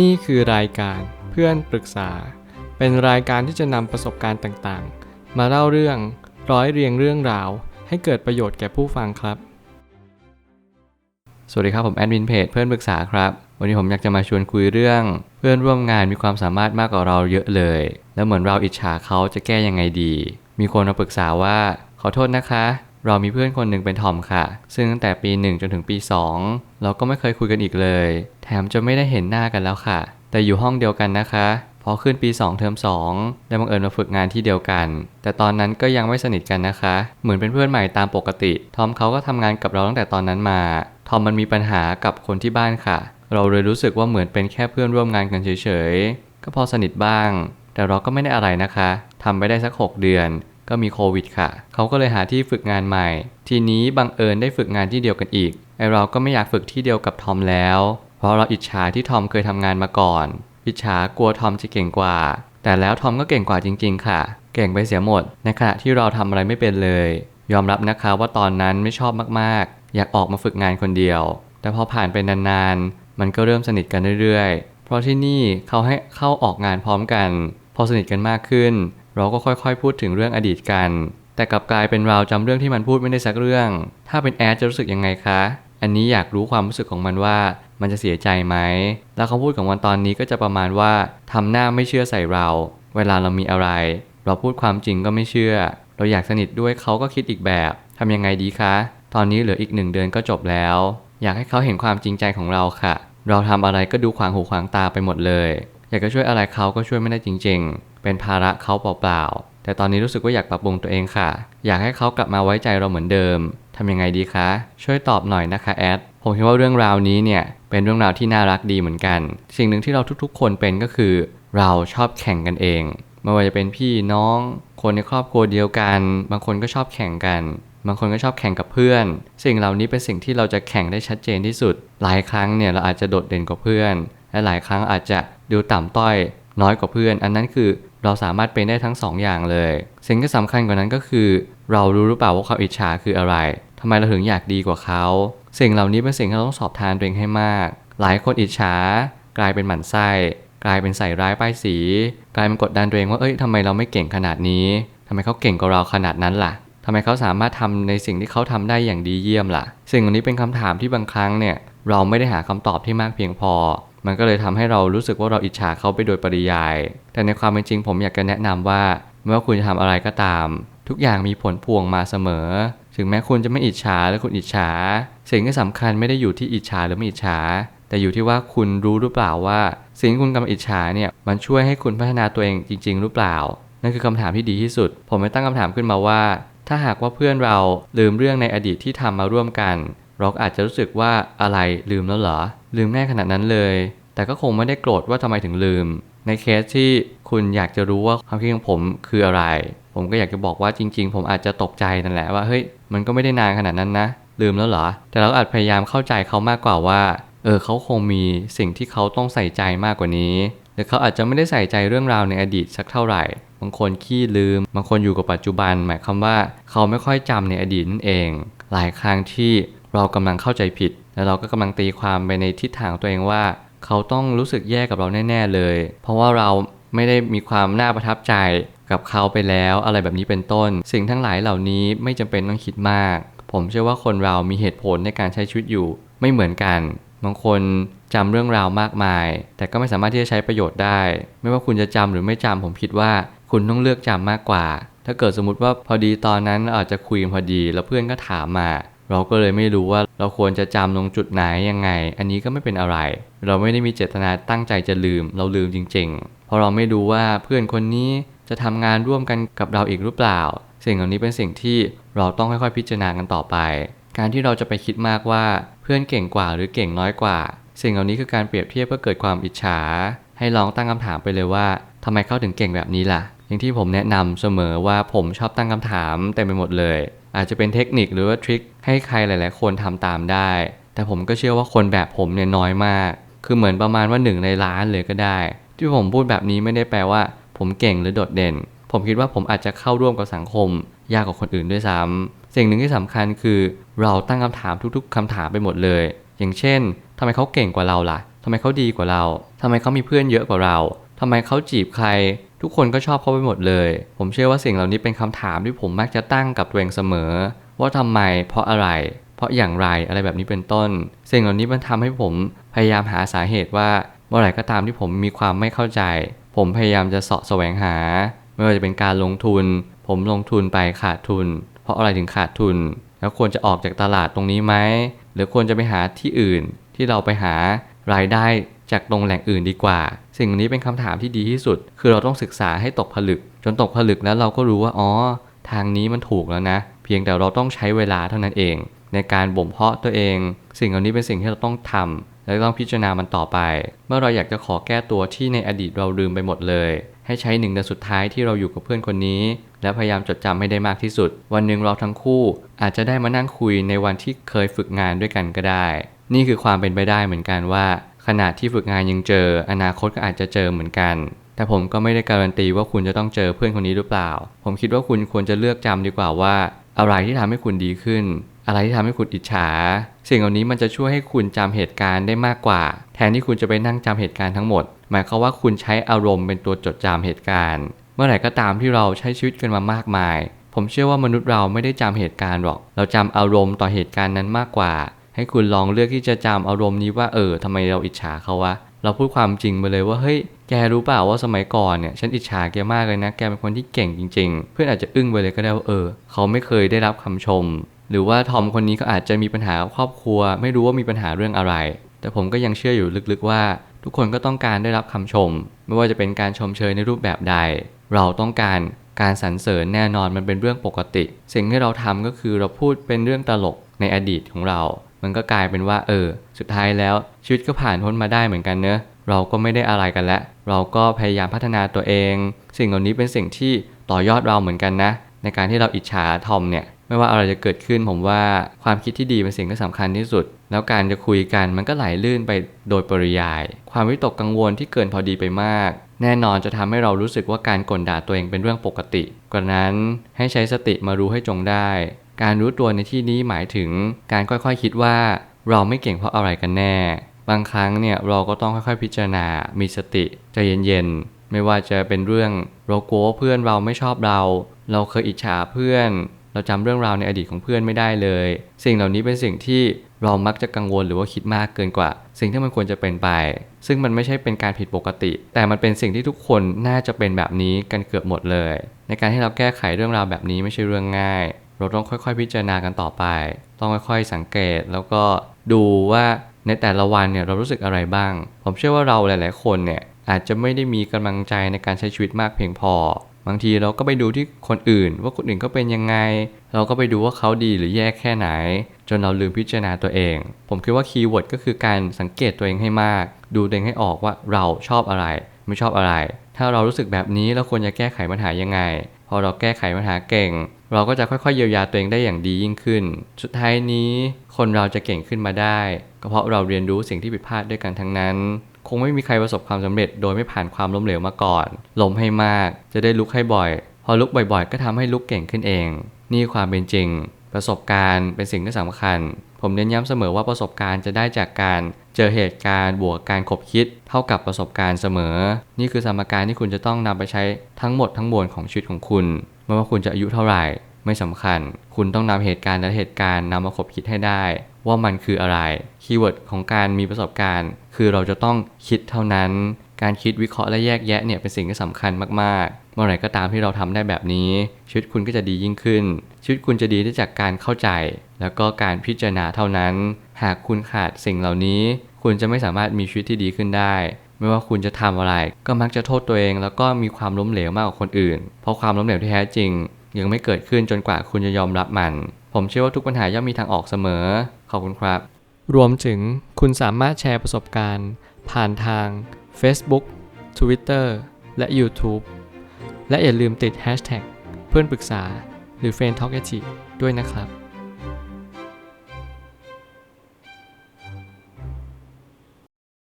นี่คือรายการเพื่อนปรึกษา เป็นรายการที่จะนำประสบการณ์ต่างๆ มาเล่าเรื่องร้อยเรียงเรื่องราว ให้เกิดประโยชน์แก่ผู้ฟังครับ สวัสดีครับผมแอดมินเพจเพื่อนปรึกษาครับ วันนี้ผมอยากจะมาชวนคุยเรื่อง เพื่อนร่วมงานมีความสามารถมากกว่าเราเยอะเลย แล้วเหมือนเราอิจฉาเขาจะแก้ยังไงดี มีคนมาปรึกษาว่าขอโทษนะคะ เรามีเพื่อนคนหนึ่งเป็นทอมค่ะ ซึ่งตั้งแต่ปี 1 จนถึงปี 2 เราก็ไม่เคยคุยกันอีกเลย แถมจะไม่ได้เห็นหน้ากันแล้วค่ะ แต่อยู่ห้องเดียวกันนะคะพอขึ้นปี 2 เทอม2 ได้บังเอิญมาฝึกงานที่เดียวกัน แต่ตอนนั้นก็ยังไม่สนิทกันนะคะ เหมือนเป็นเพื่อนใหม่ตามปกติ ทอมเขาก็ทำงานกับเราตั้งแต่ตอนนั้นมา ทอมมันมีปัญหากับคนที่บ้านค่ะ เราเลยรู้สึกว่าเหมือนเป็นแค่เพื่อนร่วมงานกันเฉยๆ ก็พอสนิทบ้าง แต่เราก็ไม่ได้อะไรนะคะทำไปได้สัก 6 เดือน ก็มีโควิดค่ะ เขาก็เลยหาที่ฝึกงานใหม่ ทีนี้บังเอิญได้ฝึกงานที่เดียวกันอีก ไอเราก็ไม่อยากฝึกที่เดียวกับทอมแล้ว เพราะเราอิจฉาที่ทอมเคยทำงานมาก่อน อิจฉากลัวทอมจะเก่งกว่า แต่แล้วทอมก็เก่งกว่าจริง ๆ ค่ะ เก่งไปเสียหมด ในขณะที่เราทำอะไรไม่เป็นเลย ยอมรับนะคะว่าตอนนั้นไม่ชอบมากๆ อยากออกมาฝึกงานคนเดียว แต่พอผ่านไปนานๆ มันก็เริ่มสนิทกันเรื่อยๆ เพราะที่นี่เขาให้เข้าออกงานพร้อมกัน พอสนิทกันมากขึ้น เราก็ค่อยๆ พูดถึงเรื่องอดีตกัน แต่กลับกลายเป็นเราจำเรื่องที่มันพูดไม่ได้สักเรื่อง ถ้าเป็นแอดจะรู้สึกยังไงคะ อันนี้อยากรู้ความรู้สึกของมันว่ามันจะเสียใจไหม แล้วเขาพูดของมันตอนนี้ก็จะประมาณว่าทำหน้าไม่เชื่อใส่เรา เวลาเรามีอะไร เราพูดความจริงก็ไม่เชื่อ เราอยากสนิทด้วยเขาก็คิดอีกแบบทำยังไงดีคะ ตอนนี้เหลืออีกหนึ่งเดือนก็จบแล้ว อยากให้เขาเห็นความจริงใจของเราค่ะ เราทำอะไรก็ดูขวางหูขวางตาไปหมดเลย อยากจะช่วยอะไรเขาก็ช่วยไม่ได้จริง ๆ เป็นภาระเขาเปล่าๆ แต่ตอนนี้รู้สึกว่าอยากปรับปรุงตัวเองค่ะ อยากให้เขากลับมาไว้ใจเราเหมือนเดิมทำยังไงดีคะ ช่วยตอบหน่อยนะคะแอด ผมคิดว่าเรื่องราวนี้เนี่ยเป็นเรื่องราวที่น่ารักดีเหมือนกัน สิ่งหนึ่งที่เราทุกๆ คนเป็นก็คือ เราชอบแข่งกันเอง ไม่ว่าจะเป็นพี่น้อง คนในครอบครัวเดียวกัน บางคนก็ชอบแข่งกันบางคนก็ชอบแข่งกับเพื่อน สิ่งเหล่านี้เป็นสิ่งที่เราจะแข่งได้ชัดเจนที่สุด หลายครั้งเนี่ยเราอาจจะโดดเด่นกว่าเพื่อน และหลายครั้งอาจจะดูต่ำต้อยน้อยกว่าเพื่อน อันนั้นคือเราสามารถเป็นได้ทั้งสองอย่างเลย สิ่งที่สำคัญกว่านั้นก็คือ เรารู้หรือเปล่าว่าความอิจฉาคืออะไรทำไมเราถึงอยากดีกว่าเขา สิ่งเหล่านี้เป็นสิ่งที่เราต้องสอบทานตัวเองให้มาก หลายคนอิจฉากลายเป็นหมันไส้กลายเป็นใส่ร้ายป้ายสี กลายเป็นกดดันตัวเองว่าเอ้ยทำไมเราไม่เก่งขนาดนี้ทำไมเขาเก่งกว่าเราขนาดนั้นล่ะทำไมเขาสามารถทำในสิ่งที่เขาทำได้อย่างดีเยี่ยมล่ะ สิ่งเหล่านี้เป็นคำถามที่บางครั้งเนี่ยเราไม่ได้หาคำตอบที่มากเพียงพอ มันก็เลยทำให้เรารู้สึกว่าเราอิจฉาเขาไปโดยปริยาย แต่ในความเป็นจริงผมอยากจะแนะนำว่าไม่ว่าคุณจะทำอะไรก็ตาม ทุกอย่างมีผลพวงมาเสมอ ถึงแม้คุณจะไม่อิจฉาหรือคุณอิจฉา สิ่งที่สำคัญไม่ได้อยู่ที่อิจฉาหรือไม่อิจฉา แต่อยู่ที่ว่าคุณรู้หรือเปล่าว่า สิ่งที่คุณกำลังอิจฉาเนี่ยมันช่วยให้คุณพัฒนาตัวเองจริง ๆ หรือเปล่า นั่นคือคำถามที่ดีที่สุด ผมไม่ตั้งคำถามขึ้นมาว่า ถ้าหากว่าเพื่อนเราลืมเรื่องในอดีตที่ทำมาร่วมกัน เราอาจจะรู้สึกว่าอะไรลืมแล้วเหรอ ลืมแน่ขนาดนั้นเลย แต่ก็คงไม่ได้โกรธว่าทำไมถึงลืม ในเคสที่คุณอยากจะรู้ว่าความคิดของผมคืออะไร ผมก็อยากจะบอกว่าจริง ๆ ผมอาจจะตกใจนั่นแหละว่าเฮ้ยมันก็ไม่ได้นานขนาดนั้นนะ ลืมแล้วเหรอ แต่เราอาจพยายามเข้าใจเขามากกว่าว่าเออเขาคงมีสิ่งที่เขาต้องใส่ใจมากกว่านี้หรือเขาอาจจะไม่ได้ใส่ใจเรื่องราวในอดีตสักเท่าไหร่ บางคนขี้ลืม บางคนอยู่กับปัจจุบัน หมายความว่าเขาไม่ค่อยจำในอดีตนั่นเอง หลายครั้งที่ เรากำลังเข้าใจผิด แล้วเราก็กำลังตีความไปในทิศทางตัวเองว่า เขาต้องรู้สึกแย่กับเราแน่ ๆเลย เพราะว่าเราไม่ได้มีความน่าประทับใจกับเขาไปแล้วอะไรแบบนี้เป็นต้น สิ่งทั้งหลายเหล่านี้ไม่จำเป็นต้องคิดมาก ผมเชื่อว่าคนเรามีเหตุผลในการใช้ชีวิตอยู่ไม่เหมือนกันบางคนจำเรื่องราวมากมาย แต่ก็ไม่สามารถที่จะใช้ประโยชน์ได้ ไม่ว่าคุณจะจำหรือไม่จำผมคิดว่าคุณต้องเลือกจำมากกว่า ถ้าเกิดสมมติว่าพอดีตอนนั้นอาจจะคุยกันพอดี แล้วเพื่อนก็ถามมา เราก็เลยไม่รู้ว่าเราควรจะจำลงจุดไหนยังไง อันนี้ก็ไม่เป็นอะไร เราไม่ได้มีเจตนาตั้งใจจะลืม เราลืมจริงๆ เพราะเราไม่รู้ว่าเพื่อนคนนี้จะทำงานร่วมกันกับเราอีกหรือเปล่า สิ่งเหล่านี้เป็นสิ่งที่เราต้องค่อยๆพิจารณากันต่อไป การที่เราจะไปคิดมากว่าเพื่อนเก่งกว่าหรือเก่งน้อยกว่า สิ่งเหล่านี้คือการเปรียบเทียบเพื่อเกิดความอิจฉา ให้ลองตั้งคำถามไปเลยว่าทำไมเขาถึงเก่งแบบนี้ล่ะ อย่างที่ผมแนะนำเสมอว่าผมชอบตั้งคำถามเต็มไปหมดเลย อาจจะเป็นเทคนิคหรือว่าทริคให้ใครหลาย ๆ คนทำตามได้ แต่ผมก็เชื่อว่าคนแบบผมเนี่ยน้อยมาก คือเหมือนประมาณว่าหนึ่งในล้านเลยก็ได้ ที่ผมพูดแบบนี้ไม่ได้แปลว่า ผมเก่งหรือโดดเด่น ผมคิดว่าผมอาจจะเข้าร่วมกับสังคม ยากกว่าคนอื่นด้วยซ้ำสิ่งหนึ่งที่สำคัญคือ เราตั้งคำถามทุก ๆคำถามไปหมดเลย อย่างเช่นทำไมเขาเก่งกว่าเราล่ะทำไมเขาดีกว่าเราทำไมเขามีเพื่อนเยอะกว่าเราทำไมเขาจีบใคร ทุกคนก็ชอบเขาไปหมดเลย ผมเชื่อว่าสิ่งเหล่านี้เป็นคำถามที่ผมมักจะตั้งกับตัวเองเสมอ ว่าทำไม เพราะอะไร เพราะอย่างไรอะไรแบบนี้เป็นต้น สิ่งเหล่านี้มันทำให้ผมพยายามหาสาเหตุว่าเมื่อไหร่ก็ตามที่ผมมีความไม่เข้าใจ ผมพยายามจะเสาะแสวงหา ไม่ว่าจะเป็นการลงทุน ผมลงทุนไปขาดทุน เพราะอะไรถึงขาดทุน แล้วควรจะออกจากตลาดตรงนี้ไหมหรือควรจะไปหาที่อื่นที่เราไปหารายได้ จากตรงแหล่งอื่นดีกว่า สิ่งนี้เป็นคำถามที่ดีที่สุด คือเราต้องศึกษาให้ตกผลึก จนตกผลึกแล้วเราก็รู้ว่าอ๋อทางนี้มันถูกแล้วนะ เพียงแต่เราต้องใช้เวลาเท่านั้นเอง ในการบ่มเพาะตัวเอง สิ่งเหล่านี้เป็นสิ่งที่เราต้องทำและต้องพิจารณามันต่อไป เมื่อเราอยากจะขอแก้ตัวที่ในอดีตเราลืมไปหมดเลย ให้ใช้หนึ่งเดือนสุดท้ายที่เราอยู่กับเพื่อนคนนี้ และพยายามจดจำให้ได้มากที่สุด วันหนึ่งเราทั้งคู่ อาจจะได้มานั่งคุยในวันที่เคยฝึกงานด้วยกันก็ได้ นี่คือความเป็นไปได้เหมือนกันว่า ขณะที่ฝึกงานยังเจอ อนาคตก็อาจจะเจอเหมือนกัน แต่ผมก็ไม่ได้การันตีว่าคุณจะต้องเจอเพื่อนคนนี้หรือเปล่า ผมคิดว่าคุณควรจะเลือกจำดีกว่าว่า อะไรที่ทำให้คุณดีขึ้น อะไรที่ทำให้คุณอิจฉา สิ่งเหล่านี้มันจะช่วยให้คุณจำเหตุการณ์ได้มากกว่า แทนที่คุณจะไปนั่งจำเหตุการณ์ทั้งหมด หมายความว่าคุณใช้อารมณ์เป็นตัวจดจำเหตุการณ์ เมื่อไหร่ก็ตามที่เราใช้ชีวิตกันมามากมาย ผมเชื่อว่ามนุษย์เราไม่ได้จำเหตุการณ์หรอก เราจำอารมณ์ต่อเหตุการณ์นั้นมากกว่า ให้คุณลองเลือกที่จะจำอารมณ์นี้ว่าเออทำไมเราอิจฉาเขาวะเราพูดความจริงไปเลยว่าเฮ้ยแกรู้เปล่าว่าสมัยก่อนเนี่ยฉันอิจฉาแกมากเลยนะแกเป็นคนที่เก่งจริง ๆ เพื่อนอาจจะอึ้งไปเลยก็ได้ว่าเออ เขาไม่เคยได้รับคำชม หรือว่าทอมคนนี้ก็อาจจะมีปัญหาครอบครัว ไม่รู้ว่ามีปัญหาเรื่องอะไร แต่ผมก็ยังเชื่ออยู่ลึกๆว่า ทุกคนก็ต้องการได้รับคำชม ไม่ว่าจะเป็นการชมเชยในรูปแบบใด เราต้องการการสรรเสริญแน่นอนมันเป็นเรื่องปกติ สิ่งที่เราทำก็คือเราพูดเป็นเรื่องตลกในอดีตของเรา มันก็กลายเป็นว่าเออ สุดท้ายแล้วชีวิตก็ผ่านพ้นมาได้เหมือนกันเนอะเราก็ไม่ได้อะไรกันแล้ว เราก็พยายามพัฒนาตัวเอง สิ่งเหล่านี้เป็นสิ่งที่ต่อยอดเราเหมือนกันนะ ในการที่เราอิจฉาทอมเนี่ยไม่ว่าอะไรจะเกิดขึ้นผมว่าความคิดที่ดีเป็นสิ่งที่สำคัญที่สุด แล้วการจะคุยกันมันก็ไหลลื่นไปโดยปริยาย ความวิตกกังวลที่เกินพอดีไปมาก แน่นอนจะทำให้เรารู้สึกว่าการกลด่าตัวเองเป็นเรื่องปกติกว่านั้นให้ใช้สติมารู้ให้จงได้ การรู้ตัวในที่นี้หมายถึงการค่อยๆคคิดว่า เราไม่เก่งเพราะอะไรกันแน่ บางครั้งเนี่ยเราก็ต้องค่อยๆพิจารณา มีสติใจเย็นๆ ไม่ว่าจะเป็นเรื่องเรากลัวว่าเพื่อนเราไม่ชอบเรา เราเคยอิจฉาเพื่อน เราจำเรื่องราวในอดีตของเพื่อนไม่ได้เลย สิ่งเหล่านี้เป็นสิ่งที่เรามักจะกังวลหรือว่าคิดมากเกินกว่า สิ่งที่มันควรจะเป็นไป ซึ่งมันไม่ใช่เป็นการผิดปกติ แต่มันเป็นสิ่งที่ทุกคนน่าจะเป็นแบบนี้กันเกือบหมดเลย ในการที่เราแก้ไขเรื่องราวแบบนี้ไม่ใช่เรื่องง่าย เราต้องค่อยๆ พิจารณากันต่อไป ต้องค่อยๆ สังเกตแล้วก็ดูว่าในแต่ละวันเนี่ยเรารู้สึกอะไรบ้าง ผมเชื่อว่าเราหลาย ๆ คนเนี่ยอาจจะไม่ได้มีกำลังใจในการใช้ชีวิตมากเพียงพอ บางทีเราก็ไปดูที่คนอื่น ว่าคนอื่นเขาเป็นยังไง เราก็ไปดูว่าเขาดีหรือแย่แค่ไหน จนเราลืมพิจารณาตัวเอง ผมคิดว่าคีย์เวิร์ดก็คือการสังเกตตัวเองให้มาก ดูตัวเองให้ออกว่าเราชอบอะไร ไม่ชอบอะไร ถ้าเรารู้สึกแบบนี้เราควรจะแก้ไขปัญหายังไง พอเราแก้ไขปัญหาเก่ง เราก็จะค่อยๆเยียวยาตัวเองได้อย่างดียิ่งขึ้น สุดท้ายนี้คนเราจะเก่งขึ้นมาได้ก็เพราะเราเรียนรู้สิ่งที่ผิดพลาดด้วยกันทั้งนั้น คงไม่มีใครประสบความสำเร็จ โดยไม่ผ่านความล้มเหลวมาก่อนล้มให้มาก จะได้ลุกให้บ่อย พอลุกบ่อยๆ ก็ทำให้ลุกเก่งขึ้นเอง นี่ความเป็นจริง ประสบการณ์เป็นสิ่งที่สำคัญ ผมเน้นย้ำเสมอว่าประสบการณ์จะได้จากการเจอเหตุการณ์บวกการคบคิด เท่ากับประสบการณ์เสมอ นี่คือสมการที่คุณจะต้องนำไปใช้ทั้งหมดทั้งมวลของชีวิตของคุณไม่ว่าคุณจะอายุเท่าไหร่ ไม่สำคัญ คุณต้องนำเหตุการณ์และเหตุการณ์นำมาคบคิดให้ได้ ว่ามันคืออะไรคีย์เวิร์ดของการมีประสบการณ์ คือเราจะต้องคิดเท่านั้น การคิดวิเคราะห์และแยกแยะเนี่ยเป็นสิ่งที่สำคัญมากๆ เมื่อไหร่ก็ตามที่เราทำได้แบบนี้ ชีวิตคุณก็จะดียิ่งขึ้น ชีวิตคุณจะดีได้จากการเข้าใจ แล้วก็การพิจารณาเท่านั้น หากคุณขาดสิ่งเหล่านี้ คุณจะไม่สามารถมีชีวิตที่ดีขึ้นได้ ไม่ว่าคุณจะทำอะไรก็มักจะโทษตัวเอง แล้วก็มีความล้มเหลวมากกว่าคนอื่น เพราะความล้มเหลวที่แท้จริง ยังไม่เกิดขึ้นจนกว่าคุณจะยอมรับมัน ผมเชื่อว่าทุกปัญหาย่อมมีทางออกเสมอขอบคุณครับ รวมถึงคุณสามารถแชร์ประสบการณ์ ผ่านทาง Facebook Twitter และ YouTube และอย่าลืมติด Hashtag เพื่อนปรึกษาหรือ f r ร e n d t a l k a ด้วยนะครับ